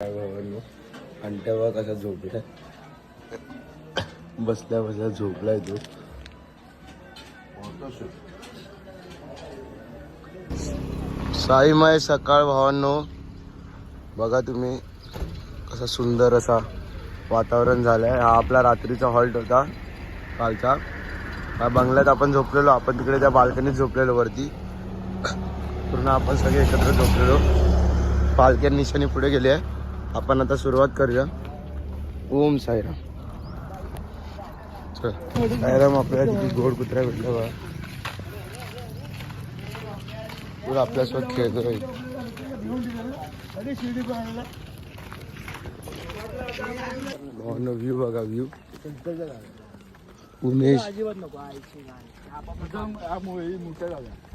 आणि तेव्हा कसा झोपलाय? बसल्या बसल्या झोपलाय तो. साईमाय सकाळ भावांनो. बघा तुम्ही कसा सुंदर असा वातावरण झालंय. हा आपला रात्रीचा हॉल्ट होता कालचा. हा बंगल्यात आपण झोपलेलो. आपण तिकडे त्या बाल्कनीत झोपलेलो वरती. पूर्ण आपण सगळे एकत्र झोपलेलो. पालक्या निशाने पुढे गेले आहे. आपण आता सुरुवात करूया. ओम साईराम. चल. साईराम आपल्याला किती गोड कुत्रा भेटला बघा पुढे आपल्यासोबत खेळतोय व्ह्यू बघा व्ह्यू उमेश.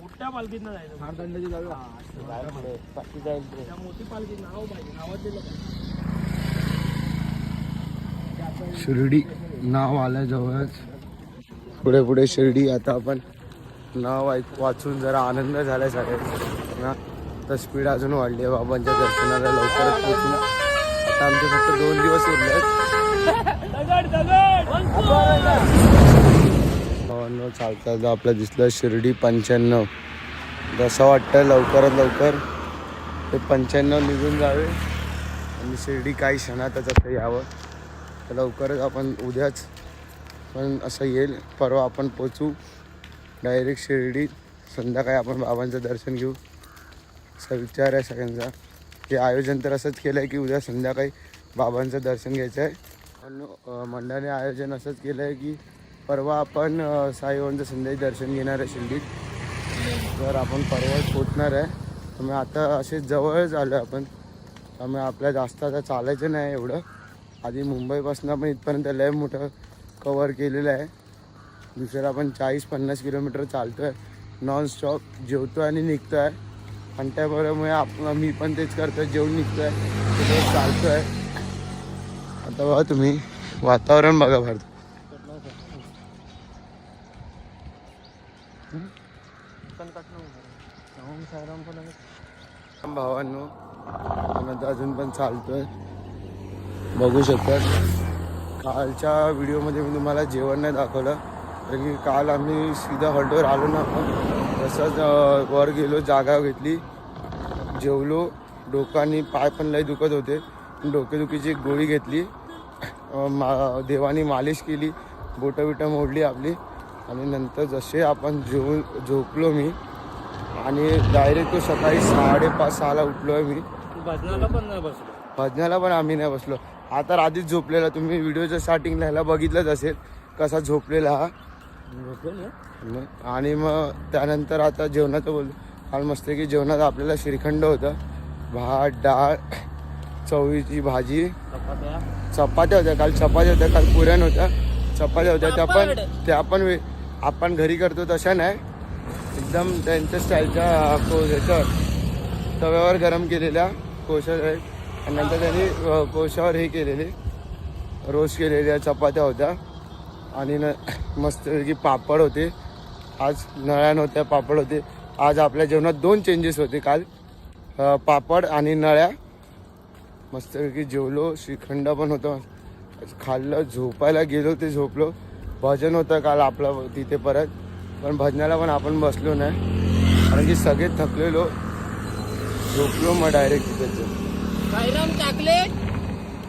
मोठ्या पालखीतनं जायचं. त्या मोठी पालखी नाव पाहिजे. नावात दिलं पाहिजे. शिर्डी नाव आलं जवळच. पुढे पुढे शिर्डी आता आपण नाव ऐक वाचून जरा आनंद झालाय सगळ्यांना तर स्पीड अजून वाढली आहे बाबांच्या दर्शनाला लवकरच पोचू आता आमचे फक्त दोन दिवस उरले आहेत दगड! दगड बावन्न चालता जो आपला दिसलं शिर्डी पंच्याण्णव. जसं वाटतं लवकरात लवकर ते पंच्याण्णव निघून जावे. आणि शिर्डी काही क्षणातच आता यावं. तर लवकरच आपण उद्याच पण असं येईल. परवा आपण पोचू. डायरेक्ट शिर्डी. संध्याकाळी आपण बाबांचं दर्शन घेऊ. असा विचार आहे सगळ्यांचा. हे आयोजन तर असंच केलं आहे की उद्या संध्याकाळी बाबांचं दर्शन घ्यायचं आहे पण मंडळाने आयोजन असंच केलं आहे की परवा आपण साईबाबांचं संध्याकाळी दर्शन घेणार आहे शिर्डीत. तर आपण परवाच पोचणार आहे. त्यामुळे आता असे जवळच आलो आहे आपण. त्यामुळे आपल्या जास्त आता चालायचं नाही एवढं. आधी मुंबईपासून आपण इथपर्यंत लय मोठं कवर केलेलं आहे. दुसरं आपण चाळीस पन्नास किलोमीटर चालतो आहे नॉनस्टॉप जेवतो आणि निघतो आहे आणि त्याबरोबरमुळे आप मी पण तेच करतो आहे जेवून निघतो आहे चालतो आहे आता बघा तुम्ही वातावरण बघा भारत भावांनो आता अजून पण चालतोय. बघू शकतात. कालच्या व्हिडिओमध्ये मी तुम्हाला जेवण नाही दाखवलं कारण की काल आम्ही सीधा हॉल्टवर आलो ना तसंच वर गेलो जागा घेतली. जेवलो. डोकानी पाय पण लय दुखत होते. डोकेदुखीची एक गोळी घेतली. मा देवानी मालिश केली. बोटं बिटं मोडली आपली. आणि नंतर जसे आपण जेवून झोपलो मी आणि डायरेक्ट तो सकाळी साडेपाच सहाला उठलो आहे मी. भजनाला पण नाही बसलो. भजनाला पण आम्ही नाही बसलो. हा तर आधीच झोपलेला तुम्ही व्हिडिओच्या स्टार्टिंगला ह्याला बघितलंच असेल कसा झोपलेला हा. आणि मग त्यानंतर आता जेवणाचं बोललो. काल मस्त की जेवणात आपल्याला श्रीखंड होतं. भात डाळ चवळीची भाजी. चपात्या. चपात्या होत्या काल चपात्या होत्या काल पुरण होत्या चपात्या होत्या त्या पण त्या पण वे- आपण घरी करतो तशा नाही. एकदम त्यांच्या स्टाईलच्या को तव्यावर गरम केलेल्या कोशा आणि नंतर त्यांनी कोशावर हे केलेले रोस्ट केलेल्या चपात्या होत्या. आणि न मस्त की पापड होते. आज नळ्या नव्हत्या पापड होते. आज आपल्या जेवणात दोन चेंजेस होते काल. पापड आणि नळ्या. मस्तपैकी जेवलो श्रीखंड पण होतं. खाल्लं झोपायला गेलो ते झोपलो. भजन होतं काल आपलं तिथे परत पण भजनाला पण आपण बसलो नाही. कारण की सगळे थकलेलो झोपलो मग डायरेक्ट तिथेच. चॉकलेट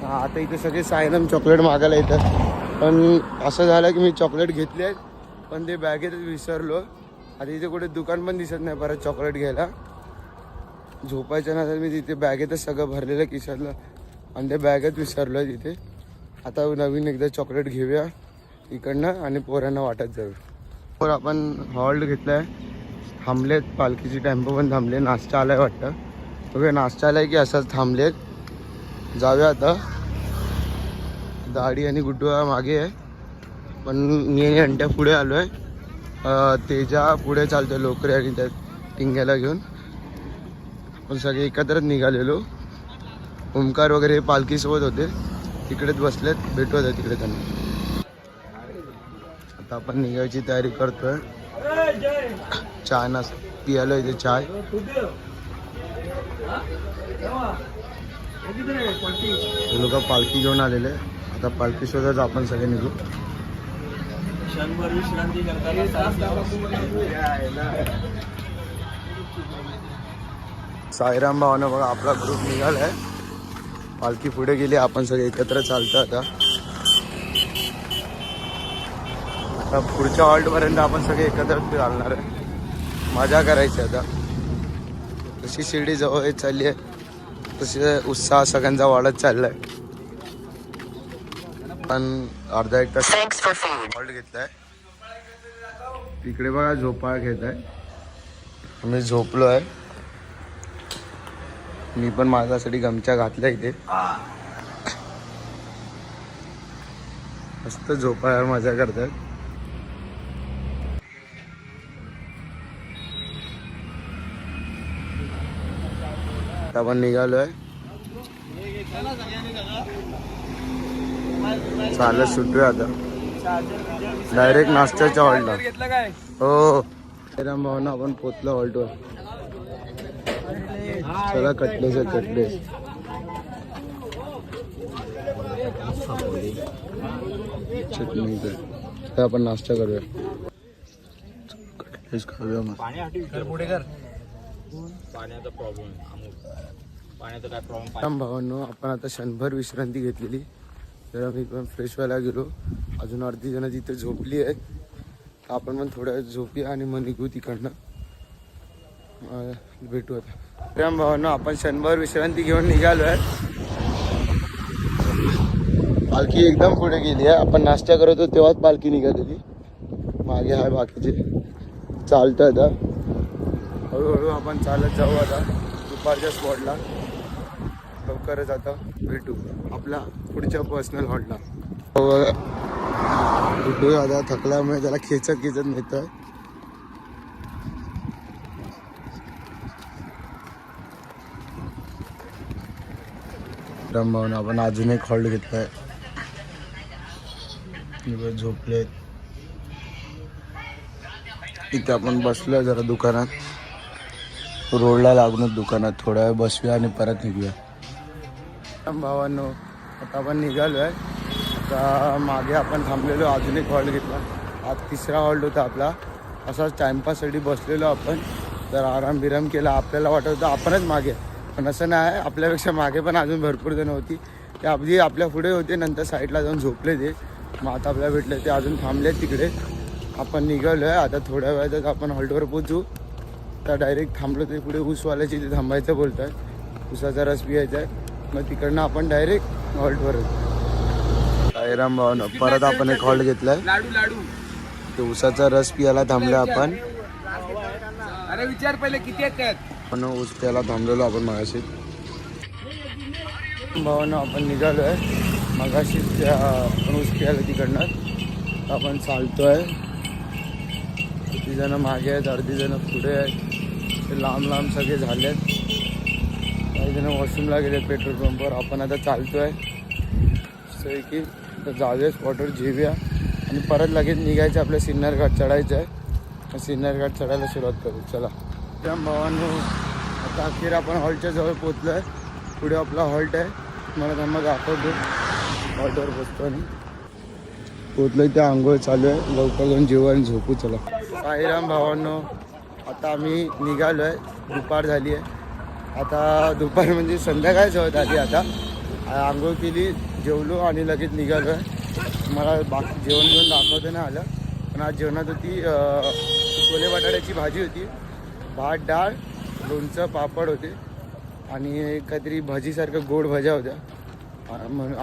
हा आता इथे सगळे सायनम चॉकलेट मागायला येतात. पण असं झालं की मी चॉकलेट घेतले आहेत पण ते बॅगेतच विसरलो. आता इथे कुठे दुकान पण दिसत नाही परत चॉकलेट घ्यायला. झोपायच्या नंतर मी तिथे बॅगेतच सगळं भरलेलं किशातलं. आणि ते बॅगेत विसरलो आहे तिथे. आता नवीन एकदा चॉकलेट घेऊया. इकडनं आणि पोरांना वाटत जाऊ पोर आपण हॉल्ट घेतलाय. थांबलेत पालखीची टेम्पो पण थांबले नाश्ता आलाय वाटतं. ओके नाश्ता आलाय की असंच थांबलेत. जाऊया आता. दाढी आणि गुड्डू मागे आहे. पण मी आणि अंट्या पुढे आलो आहे तेजा पुढे चालतोय लोकरे आणि त्या टिंग्याला घेऊन. आपण सगळे एकत्रच निघालेलो. ओमकार वगैरे पालखीसोबत होते. तिकडेच बसलेत. भेटू आहे तिकडे त्यांना. आता आपण निघायची तयारी करतोय. चाय नास पियालो इथे चाय हे लोक पालखी घेऊन आलेले आता पालखी शोधत आपण सगळे निघू. क्षणभर विश्रांती करताना साईराम भावानं बघा आपला ग्रुप निघालाय. पालखी पुढे गेली आपण सगळे एकत्र चालतो आता आता पुढच्या हॉल्ट पर्यंत आपण सगळे एकत्र चालणार आहे. मजा करायची आता. जशी शिर्डी जवळ चालली आहे. तसे उत्साह सगळ्यांचा वाढत चाललाय. पण अर्धा एक तास हॉल्ट घेतलाय. तिकडे बघा झोपाळ घेत आहे आम्ही झोपलो आहे मी पण माझ्यासाठी गमच्या घातल्या इथे. मस्त झोपायला मजा करतात. आता आपण निघालोय. चालत सुटूया आता. डायरेक्ट नाश्त्याच्या हॉलला हो काय हो. राम भावना आपण पोचलो हॉल्टवर चला कटलेस आहे कटलेस. चटणी तर आपण नाश्ता करूया. कटलेस खाऊया मग पुढे कर. पाण्याचा प्रॉब्लेम पाण्याचा काय प्रॉब्लेम भावांनो आपण आता क्षणभर विश्रांती घेतलेली. तर आम्ही पण फ्रेश व्हायला गेलो. अजून अर्धी जण तिथे झोपली आहेत. आपण पण थोड्या वेळ झोपूया आणि मग निघू तिकडनं. भेटू आता. प्रेम भावांनो आपण क्षणभर विश्रांती घेऊन निघालो आहे. पालखी एकदम पुढे गेली आहे. आपण नाश्ता करत होतो तेव्हाच पालखी निघालेली. मागे आहे बाकीचे. चालतं आता. हळूहळू आपण चालत जाऊ आता दुपारच्या स्पॉटला लवकरच आता भेटू. आपल्या पुढच्या पर्सनल हॉटला भेटू आता थकल्यामुळे त्याला खेचत खेचत नेतोय. रमभाऊन आपण अजून एक हॉल्ट घेतलाय. झोपलेत. इथे आपण बसलोय जरा दुकानात. रोडला लागूनच दुकानात थोडा वेळ बसूया आणि परत निघूया. भावांनो आता आपण निघालो आहे आता मागे आपण थांबलेलो अजून एक हॉल्ट घेतला. आज तिसरा हॉल्ट होता आपला. असाच टाइमपाससाठी बसलेलो आपण. तर आराम बिराम केला. आपल्याला वाटत होतं आपणच मागे. पण असं नाही. आपल्यापेक्षा मागे पण अजून भरपूर जण होती. ते अगदी आपल्या पुढे होते. नंतर साईडला जाऊन झोपले ते. मग आता आपल्याला भेटले ते. अजून थांबले तिकडे. आपण निघालो आहे आता थोड्या वेळातच आपण हॉल्टवर पोचू तर डायरेक्ट थांबलो ते पुढे ऊसवाल्याची ते थांबायचं बोलत आहे ऊसाचा रस पियायचा आहे. मग तिकडनं आपण डायरेक्ट हॉल्टवर साईराम भावनं परत आपण एक हॉल्ट घेतलाय. लाडू लाडू. ते ऊसाचा रस पियाला थांबलो आपण. अरे विचार पहिले किती पण ऊस प्यायला थांबलेलो आपण मगाशी. भावानं आपण निघालो आहे मगाशी त्या आपण ऊस प्यायला तिकडनं. आपण चालतोय. किती जण मागे आहेत अर्धी जण पुढे आहेत. ते लांब लांब सगळे झाले आहेत काही जण वॉशरूमला गेले पेट्रोल पंपवर. आपण आता चालतो आहे सो की तर जाऊया स्पॉटवर जेवूया आणि परत लगेच निघायचं आपल्या सिन्नर घाट. चढायचं आहे. सिन्नर घाट चढायला सुरुवात करू. चला. राम भावांनो आता अखेर आपण हॉल्टच्या जवळ पोचलो आहे पुढे आपला हॉल्ट आहे. मला त्यांना दाखवतो. हॉल्टवर पोचतो आणि पोचलो त्या आंघोळ चालू आहे. लवकर जाऊन जेवू आणि झोपू. चला. साईराम भावांनो आता आम्ही निघालो आहे. दुपार झाली आहे. आता दुपार म्हणजे संध्याकाळ होत आली आता. आंघोळ केली जेवलो आणि लगेच निघालो आहे. मला बाकी जेवण घेऊन दाखवता नाही आलं. पण आज जेवणात होती छोले बटाट्याची भाजी होती. भात डाळ लोणचं पापड होते. आणि काहीतरी भाजीसारखं गोड भज्या होत्या.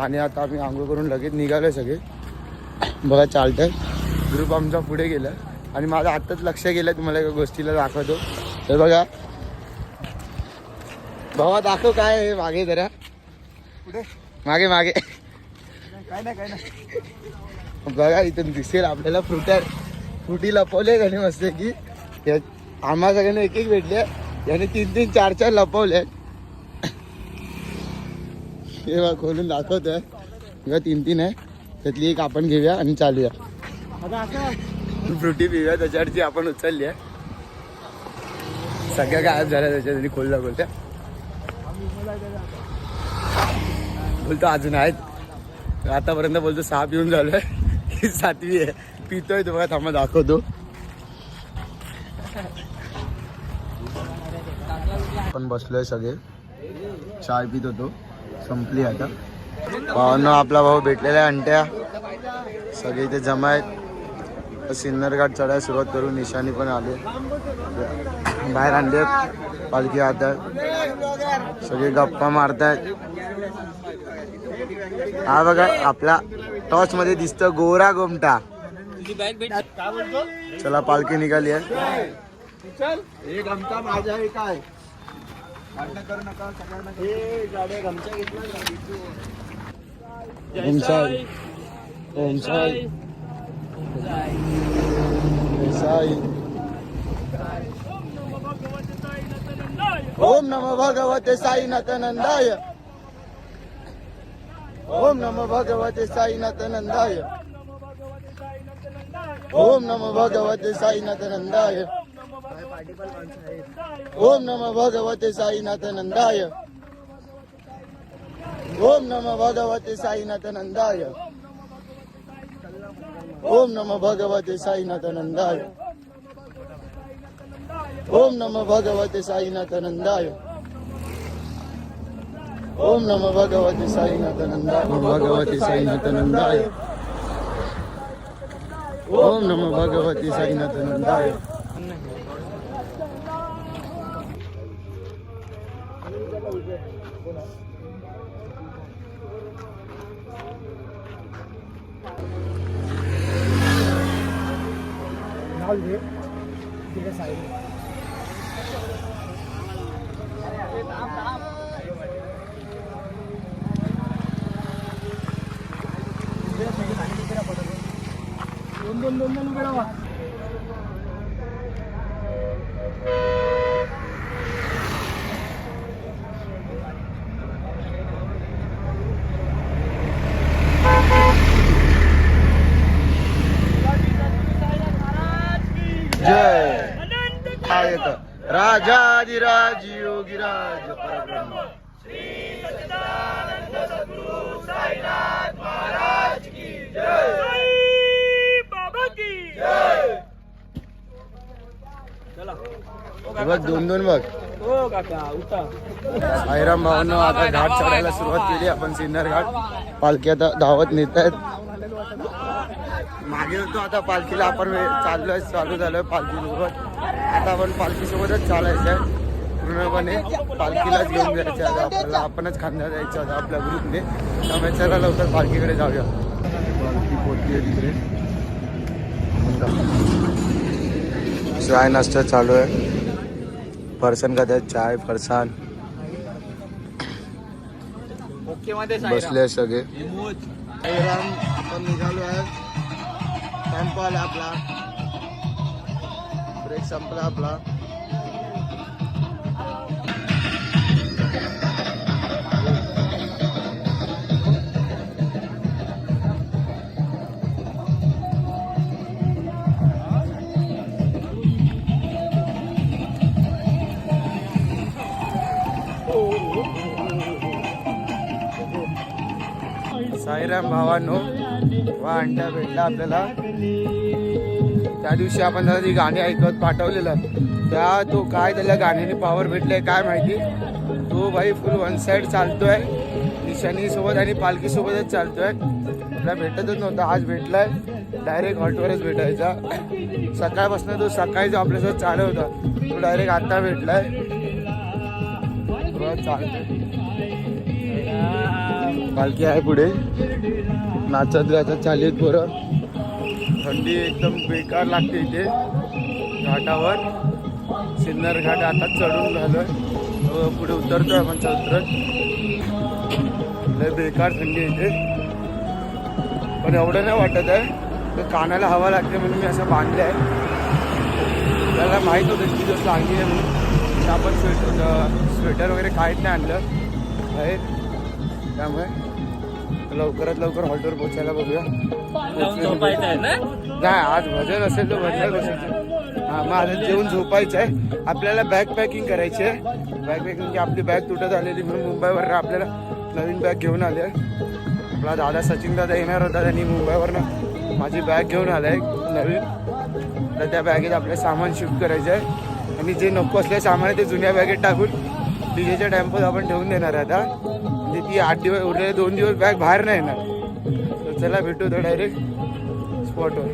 आणि आता आम्ही आंघोळ करून लगेच निघालो सगळे. बघा चालतं ग्रुप आमचा पुढे गेला. आणि माझं आत्ताच लक्ष गेलं तुम्हाला एका गोष्टीला दाखवतो. तर बघा. भावा दाखव काय आहे मागे जरा. कुठे? मागे मागे. काय नाही काय नाही. बघा इथून दिसेल आपल्याला फ्रुट्या फ्रुटी लपवले का मस्त की आम्हा सगळ्यांना एक एक भेटले. याने तीन तीन चार चार लपवले. हे बघा खोलून दाखवतोय. बघा तीन तीन आहे. त्यातली एक आपण घेऊया आणि चालूया. आता फ्रुटी पिऊया त्याच्यावरची आपण उचलली आहे सगळ्या गायब झाल्या त्याच्यासाठी खोलल्या खोलत्या. बोलतो अजून आहेत. आतापर्यंत बोलतो सहा पिऊन झालोय. ही सातवी आहे. पितोय तो बघा थांबा दाखवतो. आपण बसलोय सगळे. चाय पित होतो. संपली आता. भावांना आपला भाऊ भेटलेला आहे अंट्या. सगळे इथे जमा आहेत. सिन्नर घाट चढायला सुरुवात करून निशाणी पण आले. बाहेर आणले. पालखी आता सगळे गप्पा मारतायत हा बघा आपला टॉर्च मध्ये दिसतो गोरा गोमटा. चला पालखी निघाली आहे. एक माझा आहे काय ఓం నమ భగవతే సాయినాథ నందాయ ఓం నమ భగవతే సాయినాథ నందాయ ఓం నమ భగవతే సాయినాథ నందాయ ఓం నమ భగవతే సాయినాథ నందాయ ఓం నమ భగవతే సాయినాథ నందాయ ઓમ નમઃ ભગવતે સાઈનાથ આનંદાય ઓમ નમઃ ભગવતે સાઈનાથ આનંદાય ઓમ નમઃ ભગવતે સાઈનાથ આનંદાય ઓમ ભગવતે સાઈનાથ આનંદાય ઓમ નમઃ ભગવતે Sainath આનંદાય all day. Take a side. दोन दोन दोन दोन वेळा योगीराज परब्रह्म। हे बघ दोन दोन बघ साईराम भावांनो आता घाट चढायला सुरुवात केली आपण सिन्नर घाट. पालखी आता धावत नेत आहेत मागे होतो आता पालखीला आपण चाललोय चालू झालोय पालखी सोबत. आता आपण पालखी सोबतच चालायचं आहे पूर्णपणे पालखीलाच घेऊन जायचं आहे. आता आपल्याला आपणच खांदा जायचं आता आपल्या ग्रुपने. त्यामुळे चला लवकर पालखीकडे जाऊया. पालखी पोहोचली तिकडे. चाय नाश्ता चालू आहे. फरसान खात्यात चाय फरसान. बसले सगळे. निघालो आहे टेम्पल आपला. ब्रेक संपला आपला. साईराम भावांनो वा अंडा भेटला आपल्याला. त्या दिवशी आपण त्याला ती गाणी ऐकत पाठवलेलं त्या तो काय त्याला गाण्याने पॉवर भेटले काय माहिती? तो भाई फुल वन साईड चालतोय. निशाणीसोबत आणि पालखीसोबतच चालतोय. आपल्याला भेटतच नव्हता आज भेटलाय. डायरेक्ट हॉटवरच भेटायचा. सकाळपासून तो सकाळी जो आपल्यासोबत चालू होता. तो डायरेक्ट आता भेटलाय. चालतोय. पालखी आहे पुढे. नाचत गाचत चालेल पोरं. थंडी एकदम बेकार लागते इथे. घाटावर. सिन्नर घाट आता चढून झालं. हो, पुढे पुढे आहे आपण उतरत लय बेकार थंडी इथे. पण एवढं नाही वाटत आहे. तर कानाला हवा लागते म्हणून मी असं बांधलं आहे. त्याला माहीत होतं की दिवस लागली आहे म्हणून. आपण स्वेटर स्वेटर वगैरे काहीच नाही आणलं. बाहेर त्यामुळे लवकरात लवकर हॉटेलवर पोचायला बघूया. नाही आज भजन असेल तर भजन बसायचं हा मग आता जेवून झोपायचं आहे. आपल्याला बॅग पॅकिंग करायची आहे. बॅग पॅकिंग की आपली बॅग तुटत आलेली म्हणून मुंबईवर आपल्याला नवीन बॅग घेऊन आले आपला दादा सचिन दादा येणार होता त्यांनी मुंबईवरनं माझी बॅग घेऊन आलाय नवीन. तर त्या बॅगेत आपलं सामान शिफ्ट करायचं आहे. आणि जे नको असले सामान आहे ते जुन्या बॅगेत टाकून डीजेच्या टेम्पोत आपण ठेवून देणार आहे आता. की आठ दिवस उरलेले दोन दिवस बॅग बाहेर नाही येणार. तर चला भेटू तर डायरेक्ट स्पॉटवर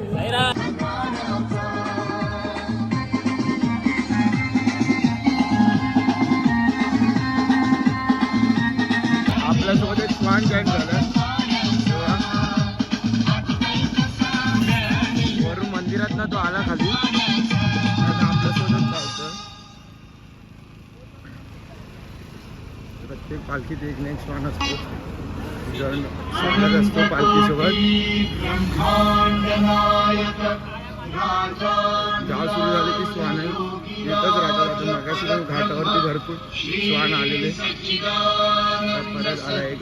पालखीत एक ना एक श्वान असतो जण सोबत. असतो पालखीसोबत गाव सुरू झाले की श्वान येतच राहतात मगाशी पण घाटावरती भरपूर श्वान आलेले. परत आला एक.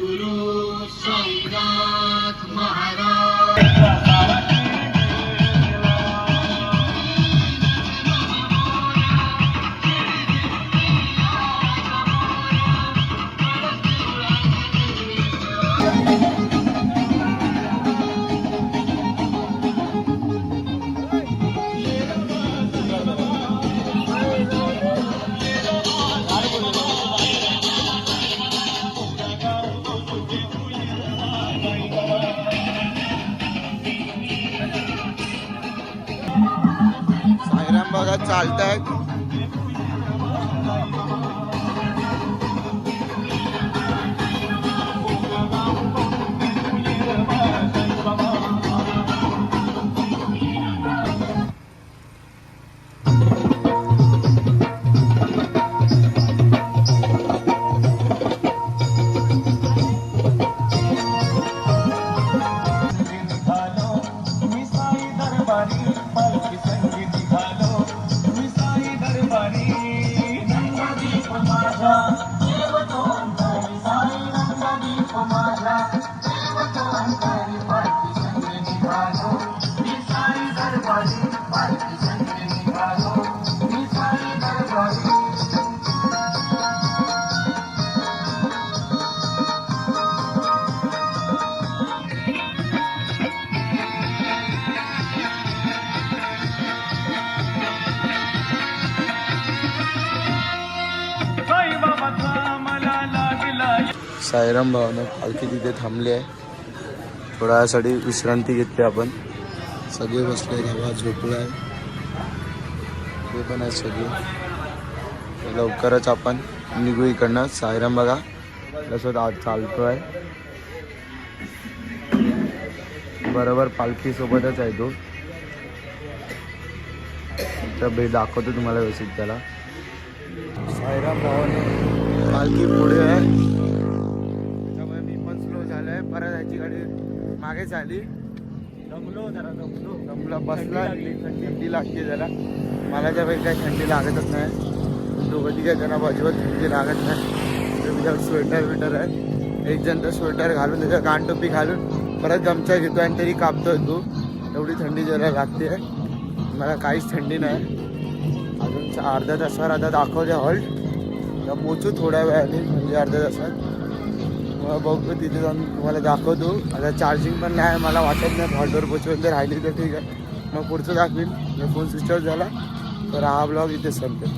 साईराम बघा सायराम साईराम भावानं पालखी तिथे थांबली आहे. थोड्या वेळासाठी विश्रांती घेतली आपण. सगळे बसले हवा झोपला आहे ते पण आहेत सगळे. लवकरच आपण निघू इकडनं. साईराम बघा. तसंच आज चालतो आहे बरोबर पालखीसोबतच आहे तो. तर भेट दाखवतो तुम्हाला व्यवस्थित त्याला. साईराम भावाने पालखी पुढे आहे. मागेच आली दमलो जरा दमलो. दमला बसला थंडी लागते त्याला मला त्यापैकी काही थंडी लागतच नाही. दोघं तिघे जण अजिबात थंडी लागत नाही. स्वेटर विटर आहे. एक जण तर स्वेटर घालून त्याच्या कानटोपी घालून परत गमचा घेतो आणि तरी कापतोय तू. एवढी थंडी जरा लागते. मला काहीच थंडी नाही. अजून अर्ध्या तासावर आता दाखवते हॉल्ट. पोचू थोड्या वेळाने म्हणजे अर्ध्या तासात. मग बघू तिथे जाऊन तुम्हाला दाखवतो. आता चार्जिंग पण नाही मला वाटत नाही हॉटवर पोचवून जर राहिली तर ठीक आहे. मग पुढचं दाखवीन. फोन स्विच ऑफ झाला तर हा ब्लॉग इथे संपेल.